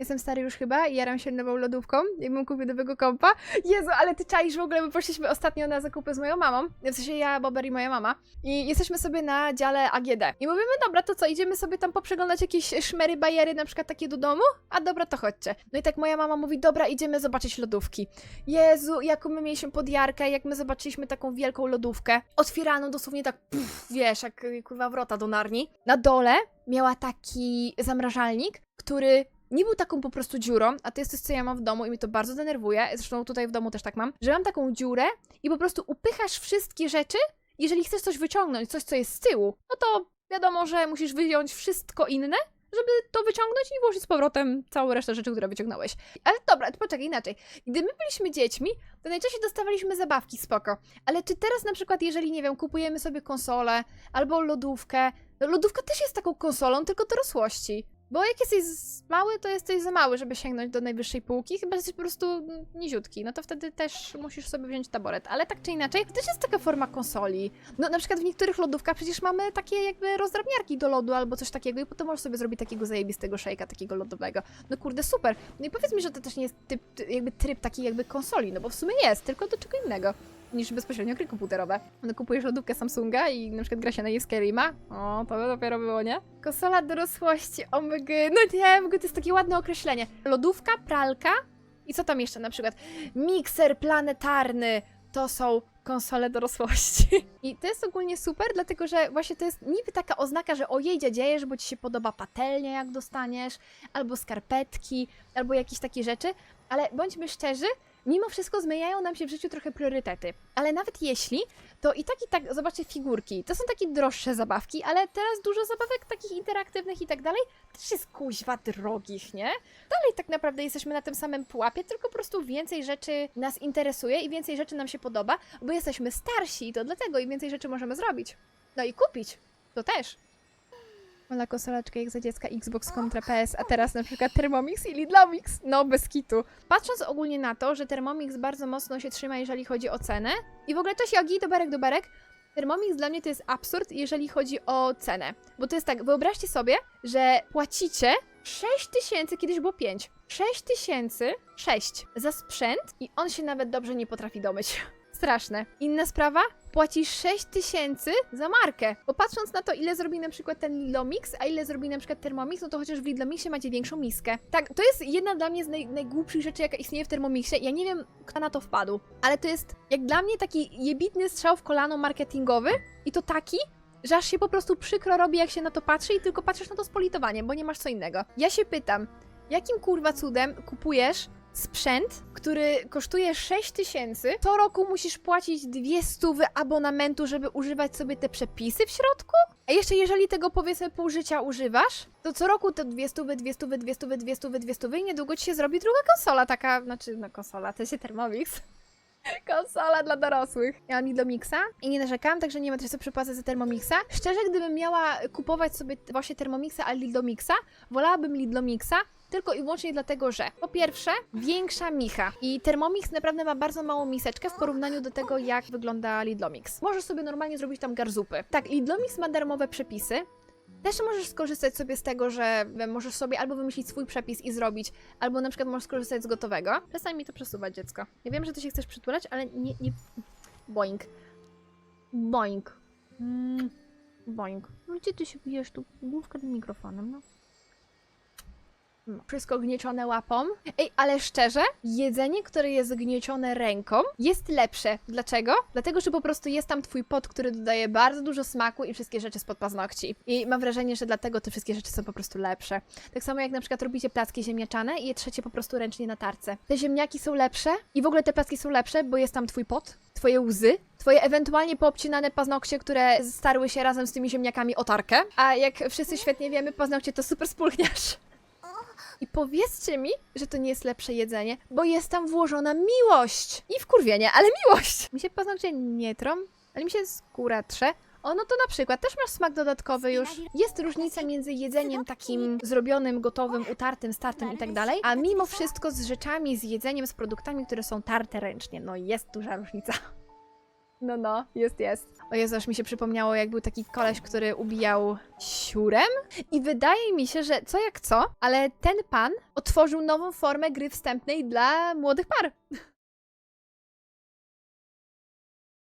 Jestem stary już chyba i jaram się nową lodówką, jakbym kupił nowego kompa. Jezu, ale ty czaisz w ogóle, my poszliśmy ostatnio na zakupy z moją mamą, w sensie ja, Bober i moja mama i jesteśmy sobie na dziale AGD. I mówimy, dobra, to co, idziemy sobie tam poprzeglądać jakieś szmery, bajery, na przykład takie do domu? A dobra, to chodźcie. No i tak moja mama mówi, dobra, idziemy zobaczyć lodówki. Jezu, jaką my mieliśmy podjarkę, jak my zobaczyliśmy taką wielką lodówkę, otwieraną dosłownie tak, puf, wiesz, jak kurwa wrota do narni. Na dole miała taki zamrażalnik, który nie był taką po prostu dziurą, a to jest coś, co ja mam w domu i mi to bardzo denerwuje, zresztą tutaj w domu też tak mam, że mam taką dziurę i po prostu upychasz wszystkie rzeczy, jeżeli chcesz coś wyciągnąć, coś, co jest z tyłu, no to wiadomo, że musisz wyjąć wszystko inne, żeby to wyciągnąć i włożyć z powrotem całą resztę rzeczy, które wyciągnąłeś. Ale dobra, to poczekaj, inaczej. Gdy my byliśmy dziećmi, to najczęściej dostawaliśmy zabawki, spoko. Ale czy teraz na przykład, jeżeli, nie wiem, kupujemy sobie konsolę albo lodówkę, no lodówka też jest taką konsolą, tylko dorosłości. Bo jak jesteś mały, to jesteś za mały, żeby sięgnąć do najwyższej półki, chyba że jesteś po prostu niziutki, no to wtedy też musisz sobie wziąć taboret. Ale tak czy inaczej, to też jest taka forma konsoli. No na przykład w niektórych lodówkach przecież mamy takie jakby rozdrabniarki do lodu albo coś takiego i potem możesz sobie zrobić takiego zajebistego szejka, takiego lodowego. No kurde, super. No i powiedz mi, że to też nie jest typ, ty- jakby tryb takiej jakby konsoli, no bo w sumie jest, tylko do czego innego niż bezpośrednio gry komputerowe. No kupujesz lodówkę Samsunga i na przykład gra się na jej Skyrima. O, to by dopiero było, nie? Konsola dorosłości, omg. No nie, w ogóle to jest takie ładne określenie. Lodówka, pralka i co tam jeszcze na przykład? Mikser planetarny. To są konsole dorosłości. I to jest ogólnie super, dlatego że właśnie to jest niby taka oznaka, że ojej, dziadzieje, bo ci się podoba patelnia, jak dostaniesz, albo skarpetki, albo jakieś takie rzeczy, ale bądźmy szczerzy, mimo wszystko zmieniają nam się w życiu trochę priorytety. Ale nawet jeśli, to i tak i tak, zobaczcie, figurki. To są takie droższe zabawki, ale teraz dużo zabawek takich interaktywnych i tak dalej też jest kuźwa drogich, nie? Dalej tak naprawdę jesteśmy na tym samym pułapie, tylko po prostu więcej rzeczy nas interesuje i więcej rzeczy nam się podoba, bo jesteśmy starsi i to dlatego i więcej rzeczy możemy zrobić. No i kupić. To też. Ola konsolaczka jak za dziecka Xbox kontra PS, a teraz na przykład Thermomix i Lidlomix. No, bez kitu. Patrząc ogólnie na to, że Thermomix bardzo mocno się trzyma, jeżeli chodzi o cenę i w ogóle cześć Jogi, doberek, doberek, Thermomix dla mnie to jest absurd, jeżeli chodzi o cenę. Bo to jest tak, wyobraźcie sobie, że płacicie 6 tysięcy, kiedyś było 5, 6 tysięcy, 6 za sprzęt i on się nawet dobrze nie potrafi domyć. Straszne. Inna sprawa, płacisz 6 tysięcy za markę. Bo patrząc na to, ile zrobi na przykład ten Lidlomix, a ile zrobi na przykład Thermomix, no to chociaż w Lidlomixie macie większą miskę. Tak, to jest jedna dla mnie z naj, najgłupszych rzeczy, jaka istnieje w Thermomixie. Ja nie wiem, kto na to wpadł, ale to jest jak dla mnie taki jebitny strzał w kolano marketingowy i to taki, że aż się po prostu przykro robi, jak się na to patrzy i tylko patrzysz na to z politowaniem, bo nie masz co innego. Ja się pytam, jakim kurwa cudem kupujesz sprzęt, który kosztuje 6 tysięcy, co roku musisz płacić dwie stówy abonamentu, żeby używać sobie te przepisy w środku? A jeszcze jeżeli tego powiedzmy pół życia używasz, to co roku te dwie stówy, dwie stówy, dwie stówy, i niedługo ci się zrobi druga konsola taka, znaczy no konsola, to się Thermomix. Konsola dla dorosłych. Ja mam Lidlomixa i nie narzekam, także nie ma też co przepłacać za Thermomixa. Szczerze, gdybym miała kupować sobie właśnie Thermomixa, a Lidlomixa, wolałabym Lidlomixa, tylko i wyłącznie dlatego, że po pierwsze, większa micha i Thermomix naprawdę ma bardzo małą miseczkę w porównaniu do tego, jak wygląda Lidlomix. Możesz sobie normalnie zrobić tam garzupy. Tak, Lidlomix ma darmowe przepisy, też możesz skorzystać sobie z tego, że możesz sobie albo wymyślić swój przepis i zrobić, albo na przykład możesz skorzystać z gotowego. Przestań mi to przesuwać, dziecko. Ja wiem, że ty się chcesz przytulać, ale nie... nie... Boing. Boing. Mm. Boing. No gdzie ty się bijesz tu? Główkę tym mikrofonem, no. Wszystko gniecione łapą. Ej, ale szczerze, jedzenie, które jest gniecione ręką, jest lepsze. Dlaczego? Dlatego, że po prostu jest tam twój pot, który dodaje bardzo dużo smaku i wszystkie rzeczy spod paznokci. I mam wrażenie, że dlatego te wszystkie rzeczy są po prostu lepsze. Tak samo jak na przykład robicie placki ziemniaczane i je trzecie po prostu ręcznie na tarce. Te ziemniaki są lepsze i w ogóle te placki są lepsze, bo jest tam twój pot, twoje łzy, twoje ewentualnie poobcinane paznokcie, które starły się razem z tymi ziemniakami o tarkę. A jak wszyscy świetnie wiemy, paznokcie to super spulchniarz. I powiedzcie mi, że to nie jest lepsze jedzenie, bo jest tam włożona miłość. I wkurwienie, ale miłość. Mi się paznokcie nie trą, ale mi się skóra trze. O, no to na przykład też masz smak dodatkowy już. Jest różnica między jedzeniem takim zrobionym, gotowym, utartym, startym i tak dalej, a mimo wszystko z rzeczami, z jedzeniem, z produktami, które są tarte ręcznie. No jest duża różnica. No, no, jest, jest. O Jezu, aż mi się przypomniało, jak był taki koleś, który ubijał siurem. I wydaje mi się, że co jak co, ale ten pan otworzył nową formę gry wstępnej dla młodych par.